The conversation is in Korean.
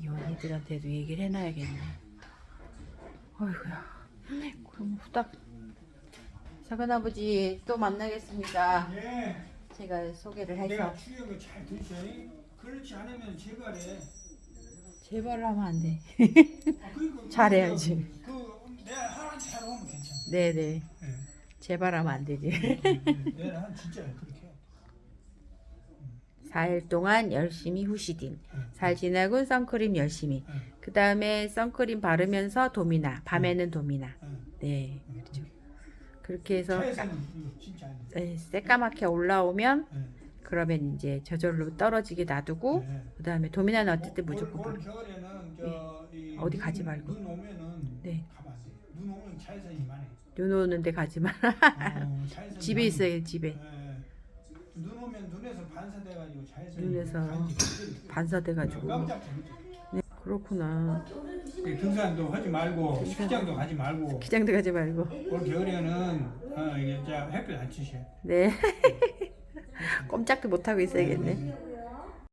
이 언니들한테도 얘기를 해놔야겠네. 어이구야. 그럼 후딱 작은 아버지 또 만나겠습니다. 예. 제가 소개를 해서 내가 추억을 잘 드셔. 그렇지 않으면 제발에. 제발 하면 안 돼. 아, 그러니까 잘해야지. 그, 그 내가 하나 잘 하면 괜찮아. 네네. 예. 제발 하면 안 되지. 내가 한 진짜 그렇게. 해. 4일 동안 열심히 후시딘. 응. 4일 지나고 선크림 열심히. 응. 그 다음에 선크림 바르면서 도미나. 밤에는 도미나. 응. 네. 응. 그렇죠. 그렇게 해서 차에서는 이거 진짜 안 돼. 네, 새까맣게 올라오면 예. 그러면 이제 저절로 떨어지게 놔두고 예. 그 다음에 도미나는 어쨌든 올- 무조건 올 바르. 겨울에는 저 이 어디 눈- 가지 말고. 눈 오면은 네. 돼. 눈 오면 차에서 이만해. 눈 오는데 가지 마. 어, 차에서 집에 이만해. 있어요 집에. 예. 눈 오면 눈에서 반사돼가지고 차에서 눈에서. 반사돼가지고. 깜짝 놀랐죠. 네, 그렇구나. 그 등산도 하지 말고 스키장도 가지 말고 기장도 가지 말고. 올 겨울에는 어, 이게 자 햇빛 안 치셔. 네. 꼼짝도 못 하고 있어야겠네.